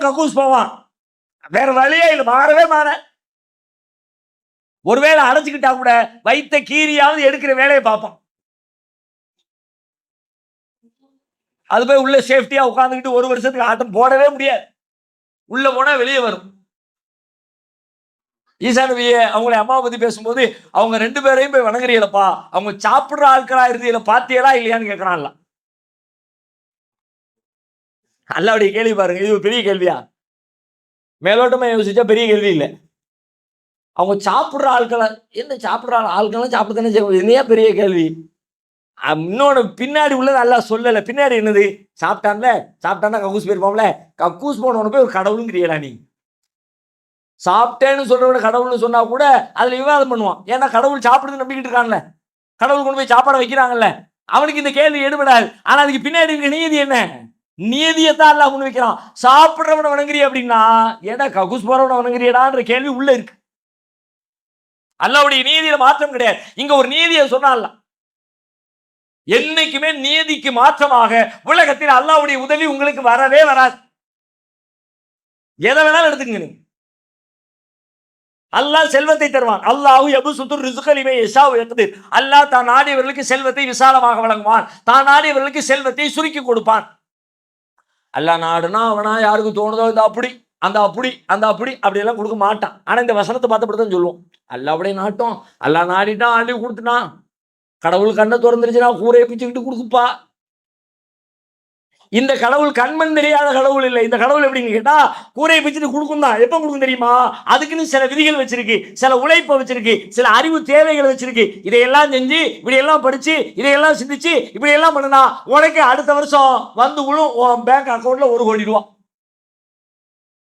சாப்பிட்டவன் கக்கூஸ் போவான். வேற வழியே இல்லை மாறவே மாற. ஒருவேளை அடைச்சுக்கிட்டா கூட வைத்த கீரியாவது எடுக்கிற வேலையை பார்ப்பான். அது போய் உள்ள சேஃப்டியா உட்காந்துக்கிட்டு ஒரு வருஷத்துக்கு ஆட்டம் போடவே முடியாது. உள்ள போனா வெளியே வரும். ஈசானவிய அவங்கள அவங்களை அம்மாவை பத்தி பேசும்போது அவங்க ரெண்டு பேரையும் போய் வணங்குறீங்களப்பா அவங்க சாப்பிடுற ஆட்களா இருந்தீங்களா பாத்தியலா இல்லையான்னு கேட்கறான்ல அல்லாவுடைய கேள்வி பாருங்க. இது பெரிய கேள்வியா? மேலோட்டமாக யோசிச்சா பெரிய கேள்வி இல்லை. அவங்க சாப்பிட்ற ஆட்களை என்ன சாப்பிட்ற ஆள் ஆட்கள்லாம் சாப்பிட தானே செய்வாங்க. என்னையா பெரிய கேள்வி? இன்னொன்று பின்னாடி உள்ளது எல்லாம் சொல்லலை. பின்னாடி என்னது? சாப்பிட்டான்ல? சாப்பிட்டான்னா கக்கூஸ் போயிருப்போம்ல? கக்கூஸ் போனவன போய் ஒரு கடவுளுங்கிறியலா நீ. சாப்பிட்டேன்னு சொல்றவன கடவுள்னு சொன்னா கூட அதுல விவாதம் பண்ணுவான். ஏன்னா கடவுள் சாப்பிடுதுன்னு நம்பிக்கிட்டு இருக்கான்ல. கடவுள் கொண்டு போய் சாப்பாடை வைக்கிறாங்கல்ல. அவனுக்கு இந்த கேள்வி எடுபடாது. ஆனா அதுக்கு பின்னாடி இருக்க நீதி என்ன? நீதியத்தான் எல்லாம் முன் வைக்கிறான் சாப்பிட்றவனை வணங்குறிய அப்படின்னா ஏடா ககுஸ் போறவனை வணங்குறியடான்ற கேள்வி உள்ள இருக்கு. அல்லாவுடைய நீதியில மாற்றம் கிடையாது. இங்க ஒரு நீதியை சொன்னால என்னைக்குமே நீதிக்கு மாற்றமாக உலகத்தில் அல்லாவுடைய உதவி உங்களுக்கு வரவே வராது. எதை வேணாலும் எடுத்துக்கங்க நீங்க. அல்லாஹ் செல்வத்தை தருவான். அல்லாஹ் எபு சுத்துர் ரிசுகலிமே எஷாவு எக்கதிர் அல்லாஹ் தான் நாடியவர்களுக்கு செல்வத்தை விசாலமாக வழங்குவான். தான் நாடியவர்களுக்கு செல்வத்தை சுருக்கி கொடுப்பான். அல்லாஹ் நாடுனா அவனா யாருக்கு தோணுதோ இந்த அப்படி அந்த அப்படி அந்த அப்படி அப்படியெல்லாம் கொடுக்க மாட்டான். ஆனால் இந்த வசனத்தை பார்த்தப்படி தான் சொல்லுவோம். அப்படியே நாட்டம் அல்லாஹ் நாடிட்டான் அள்ளி கொடுத்துட்டான். கடவுள் கண்ணை திறந்துருச்சுன்னா கூரையை பிச்சுக்கிட்டு கொடுக்குப்பா. இந்த கடவுள் கண்மண் தெரியாத கடவுள் இல்லை. இந்த கடவுள் எப்படின்னு கேட்டா கூரையை பிச்சுட்டு கொடுக்கும் தான். எப்போ கொடுக்கும் தெரியுமா? அதுக்குன்னு சில விதிகள் வச்சிருக்கு சில உழைப்பை வச்சிருக்கு சில அறிவு தேவைகள் வச்சிருக்கு. இதையெல்லாம் செஞ்சு இப்படியெல்லாம் படிச்சு இதையெல்லாம் சிந்திச்சு இப்படியெல்லாம் பண்ணுனா உனக்கு அடுத்த வருஷம் வந்து விழும் பேங்க் அக்கௌண்ட்ல ஒரு கோடி ரூபா.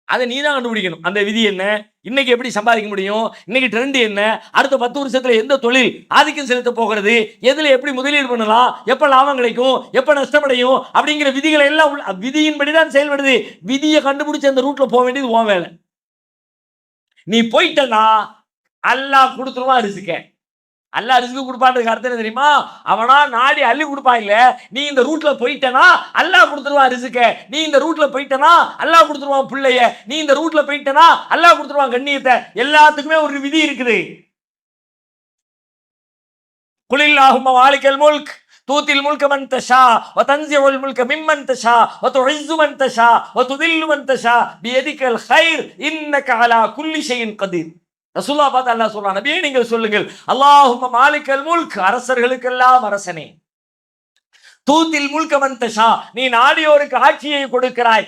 அதை நீ தான் கண்டுபிடிக்கணும். அந்த விதி என்ன? இன்னைக்கு எப்படி சம்பாதிக்க முடியும்? இன்னைக்கு ட்ரெண்ட் என்ன? அடுத்த பத்து வருஷத்துல எந்த தொழில் ஆதிக்கம் செலுத்த போகிறது? எதுல எப்படி முதலீடு பண்ணலாம்? எப்ப லாபம் கிடைக்கும்? எப்ப நஷ்டமடையும்? அப்படிங்கிற விதிகளை எல்லாம் உள்ள- விதியின்படி தான் செயல்படுது. விதியை கண்டுபிடிச்சு அந்த ரூட்ல போக வேண்டியது உன் வேலை. நீ போயிட்டனா அல்லாஹ் கொடுத்துருவான் ரிசுக்க. அல்லா ரிஸ்க்கு கொடுப்பான்றதுக்கு அர்த்தம் என்ன தெரியுமா? அவனா நாடி அள்ளி கொடுப்பான் இல்ல. நீ இந்த ரூட்ல போயிட்டனா அல்லா கொடுத்துருவான் ரிஸ்க்க. நீ இந்த ரூட்ல போயிட்டனா அல்லா கொடுத்துருவான் பிள்ளைய. நீ இந்த ரூட்ல போயிட்டனா அல்லா கொடுத்துருவான் கண்ணியத்தை. எல்லாத்துக்குமே ஒரு விதி இருக்குது. குளில்லாகும் வாழிக்கல் முல்க். தூத்தில் முழுக்க மன் தஷா வ தன்சியுல் முழுக்க மிம்மன் தஷா வ துஇஸ்ஸு மன் தஷா வ துதில்லு மன் தஷா பியதிக்கல் ஹைர் இன்னக அலா குல்லிசையின் கதிர். ரசூல்லா பார்த்து அல்லாஹ் சொல்றான் நபியே நீங்கள் சொல்லுங்கள். அல்லாஹும் மாலிக்கல் முல்க் அரசர்களுக்கெல்லாம் அரசனே. தூத்தில் முல்கமன் தஷா நீ நாடியோருக்கு ஆட்சியை கொடுக்கிறாய்.